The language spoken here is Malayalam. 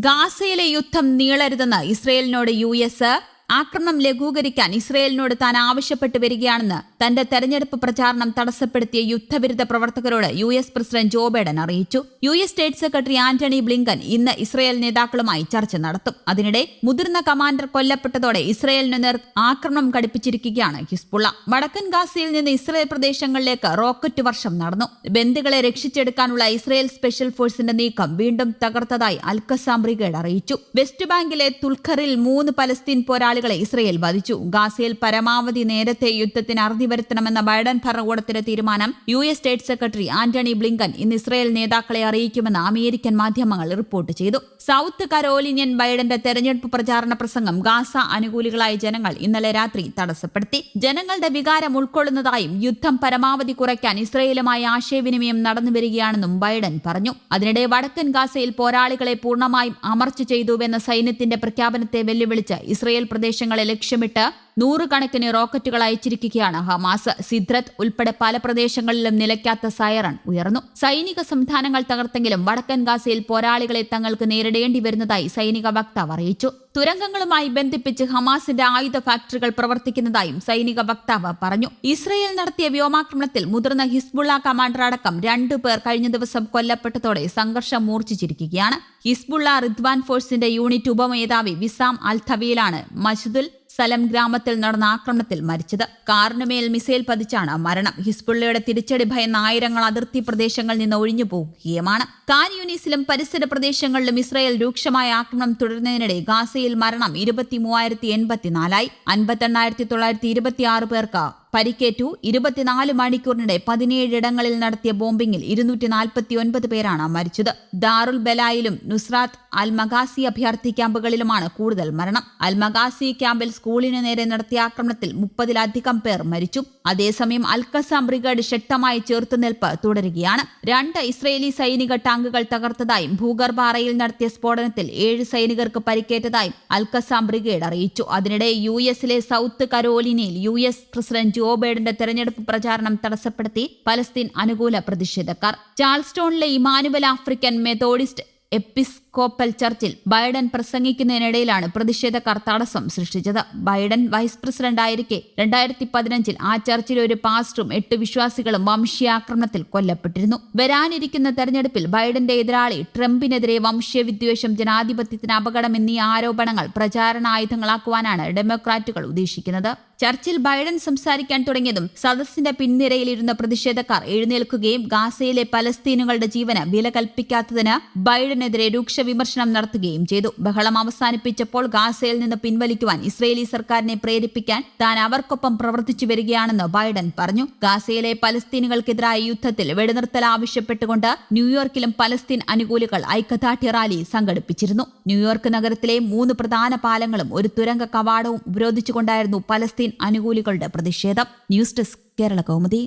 ഗാസയിലെ യുദ്ധം നീളരുതെന്ന് ഇസ്രയേലിനോട് യു എസ് ആക്രമണം ലഘൂകരിക്കാൻ ഇസ്രയേലിനോട് താൻ ആവശ്യപ്പെട്ടു വരികയാണെന്ന് തന്റെ തെരഞ്ഞെടുപ്പ് പ്രചാരണം തടസ്സപ്പെടുത്തിയ യുദ്ധവിരുദ്ധ പ്രവർത്തകരോട് U S president Joe Biden അറിയിച്ചു. U S state secretary Antony Blinken ഇന്ന് ഇസ്രയേൽ നേതാക്കളുമായി ചർച്ച നടത്തും. അതിനിടെ മുതിർന്ന കമാൻഡർ കൊല്ലപ്പെട്ടതോടെ ഇസ്രയേലിന് നേർ ആക്രമണം ഘടിപ്പിച്ചിരിക്കുകയാണ് ഹിസ്ബുള്ള. വടക്കൻ ഗാസയിൽ നിന്ന് ഇസ്രയേൽ പ്രദേശങ്ങളിലേക്ക് റോക്കറ്റ് വർഷം നടന്നു. ബന്ദികളെ രക്ഷിച്ചെടുക്കാനുള്ള ഇസ്രയേൽ സ്പെഷ്യൽ ഫോഴ്സിന്റെ നീക്കം വീണ്ടും തകർത്തതായി അൽക്കസാം ബ്രിഗേഡ് അറിയിച്ചു. വെസ്റ്റ് ബാങ്കിലെ തുൽഖറിൽ മൂന്ന് പലസ്തീൻ പോരാളികളെ ഇസ്രയേൽ വധിച്ചു. ഗാസയിൽ പരമാവധി നേരത്തെ യുദ്ധത്തിന് അറുതി വരുത്തണമെന്ന ബൈഡൻ ഭരണകൂടത്തിന്റെ തീരുമാനം U S state secretary Antony Blinken ഇന്ന് ഇസ്രയേൽ നേതാക്കളെ അറിയിക്കുമെന്ന് അമേരിക്കൻ മാധ്യമങ്ങൾ റിപ്പോർട്ട് ചെയ്തു. സൗത്ത് കരോലിനിയൻ ബൈഡന്റെ തെരഞ്ഞെടുപ്പ് പ്രചാരണ പ്രസംഗം ഗാസ അനുകൂലികളായ ജനങ്ങൾ ഇന്നലെ രാത്രി തടസ്സപ്പെടുത്തി. ജനങ്ങളുടെ വികാരം ഉൾക്കൊള്ളുന്നതായും യുദ്ധം പരമാവധി കുറയ്ക്കാൻ ഇസ്രയേലുമായി ആശയവിനിമയം നടന്നുവരികയാണെന്നും ബൈഡൻ പറഞ്ഞു. അതിനിടെ വടക്കൻ ഗാസയിൽ പോരാളികളെ പൂർണമായും അമർച്ച ചെയ്തുവെന്ന സൈന്യത്തിന്റെ പ്രഖ്യാപനത്തെ വെല്ലുവിളിച്ച് ഇസ്രയേൽ പ്രദേശങ്ങളെ ലക്ഷ്യമിട്ട് നൂറുകണക്കിന് റോക്കറ്റുകൾ അയച്ചിരിക്കുകയാണ് ഹമാസ്. സിദ്രത്ത് ഉൾപ്പെടെ പല പ്രദേശങ്ങളിലും നിലയ്ക്കാത്ത സൈറൺ ഉയർന്നു. സൈനിക സംവിധാനങ്ങൾ തകർത്തെങ്കിലും വടക്കൻ ഗാസയിൽ പോരാളികളെ തങ്ങൾക്ക് നേരിടേണ്ടി വരുന്നതായി സൈനിക വക്താവ് അറിയിച്ചു. തുരങ്കങ്ങളുമായി ബന്ധിപ്പിച്ച് ഹമാസിന്റെ ആയുധ ഫാക്ടറികൾ പ്രവർത്തിക്കുന്നതായും സൈനിക വക്താവ് പറഞ്ഞു. ഇസ്രയേൽ നടത്തിയ വ്യോമാക്രമണത്തിൽ മുതിർന്ന ഹിസ്ബുള്ള കമാൻഡർ അടക്കം രണ്ടു പേർ കഴിഞ്ഞ ദിവസം കൊല്ലപ്പെട്ടതോടെ സംഘർഷം മൂർച്ഛിച്ചിരിക്കുകയാണ്. ഹിസ്ബുള്ള റിദ്വാൻ ഫോഴ്സിന്റെ യൂണിറ്റ് ഉപമേധാവി വിസാം അൽ ഥവിയിലാണ് മസ്ജിദുൽ സലം ഗ്രാമത്തിൽ നടന്ന ആക്രമണത്തിൽ മരിച്ചത്. കാറിനുമേൽ മിസൈൽ പതിച്ചാണ് മരണം. ഹിസ്ബുള്ളയുടെ തിരിച്ചടി ഭയന്ന ആയിരങ്ങൾ അതിർത്തി പ്രദേശങ്ങളിൽ നിന്ന് ഒഴിഞ്ഞു പോകുകയുമാണ്. കാൻ യൂണീസിലും പരിസര പ്രദേശങ്ങളിലും ഇസ്രായേൽ രൂക്ഷമായ ആക്രമണം തുടരുന്നതിനിടെ ഗാസയിൽ മരണം ഇരുപത്തി മൂവായിരത്തി എൺപത്തിനാലായി. അൻപത്തെണ്ണായിരത്തി തൊള്ളായിരത്തി ഇരുപത്തിയാറ് പേർക്ക് പരിക്കേറ്റു ഇരുപത്തിനാല് മണിക്കൂറിനിടെ പതിനേഴിടങ്ങളിൽ നടത്തിയ ബോംബിംഗിൽ ഇരുന്നൂറ്റി നാൽപ്പത്തി ഒൻപത് പേരാണ് മരിച്ചത്. ദാറുൽ ബലായിലും നുസ്രാത്ത് അൽ മഗാസി അഭയാർത്ഥി ക്യാമ്പുകളിലുമാണ് കൂടുതൽ മരണം. അൽ മഗാസി ക്യാമ്പിൽ സ്കൂളിനു നേരെ നടത്തിയ ആക്രമണത്തിൽ മുപ്പതിലധികം പേർ മരിച്ചു. അതേസമയം അൽക്കസാം ബ്രിഗേഡ് ശക്തമായി ചെറുത്തുനിൽപ്പ് തുടരുകയാണ്. രണ്ട് ഇസ്രയേലി സൈനിക ടാങ്കുകൾ തകർത്തതായും ഭൂഗർഭാറയിൽ നടത്തിയ സ്ഫോടനത്തിൽ ഏഴ് സൈനികർക്ക് പരിക്കേറ്റതായും അൽക്കസാം ബ്രിഗേഡ് അറിയിച്ചു. അതിനിടെ യു എസിലെ സൗത്ത് കരോലിനയിൽ യു എസ് പ്രസിഡന്റ് ജോ ബൈഡന്റെ തെരഞ്ഞെടുപ്പ് പ്രചാരണം തടസ്സപ്പെടുത്തി പലസ്തീൻ അനുകൂല പ്രതിഷേധക്കാർ. ചാൾസ്റ്റോണിലെ ഇമാനുവൽ ആഫ്രിക്കൻ മെത്തോഡിസ്റ്റ് എപ്പിസ്കോപ്പൽ ചർച്ചിൽ ബൈഡൻ പ്രസംഗിക്കുന്നതിനിടയിലാണ് പ്രതിഷേധക്കാർ തടസ്സം സൃഷ്ടിച്ചത്. ബൈഡൻ വൈസ് പ്രസിഡന്റ് ആയിരിക്കെ രണ്ടായിരത്തി പതിനഞ്ചിൽ ആ ചർച്ചിൽ ഒരു പാസ്റ്ററും എട്ട് വിശ്വാസികളും വംശീയാക്രമണത്തിൽ കൊല്ലപ്പെട്ടിരുന്നു. വരാനിരിക്കുന്ന തെരഞ്ഞെടുപ്പിൽ ബൈഡന്റെ എതിരാളി ട്രംപിനെതിരെ വംശീയ വിദ്വേഷം ജനാധിപത്യത്തിന് അപകടം എന്നീ ആരോപണങ്ങൾ പ്രചാരണ ആയുധങ്ങളാക്കുവാനാണ് ഡെമോക്രാറ്റുകൾ ഉദ്ദേശിക്കുന്നത്. ചർച്ചിൽ ബൈഡൻ സംസാരിക്കാൻ തുടങ്ങിയതും സദസ്സിന്റെ പിൻനിരയിലിരുന്ന പ്രതിഷേധക്കാർ എഴുന്നേൽക്കുകയും ഗാസയിലെ പലസ്തീനുകളുടെ ജീവന് വില കൽപ്പിക്കാത്തതിന് ബൈഡനെതിരെ രൂക്ഷ വിമർശനം നടത്തുകയും ചെയ്തു. ബഹളം അവസാനിപ്പിച്ചപ്പോൾ ഗാസയിൽ നിന്ന് പിൻവലിക്കുവാൻ ഇസ്രയേലി സർക്കാരിനെ പ്രേരിപ്പിക്കാൻ താൻ അവർക്കൊപ്പം പ്രവർത്തിച്ചു വരികയാണെന്ന് ബൈഡൻ പറഞ്ഞു. ഗാസയിലെ പലസ്തീനുകൾക്കെതിരായ യുദ്ധത്തിൽ വെടിനിർത്തൽ ആവശ്യപ്പെട്ടുകൊണ്ട് ന്യൂയോർക്കിലും പലസ്തീൻ അനുകൂലികൾ ഐക്യദാർഢ്യ റാലി സംഘടിപ്പിച്ചിരുന്നു. ന്യൂയോർക്ക് നഗരത്തിലെ മൂന്ന് പ്രധാന പാലങ്ങളും ഒരു തുരങ്ക കവാടവും ഉപരോധിച്ചുകൊണ്ടായിരുന്നു പലസ്തീൻ അനുകൂലികളുടെ പ്രതിഷേധം. News desk Kerala Kaumudi.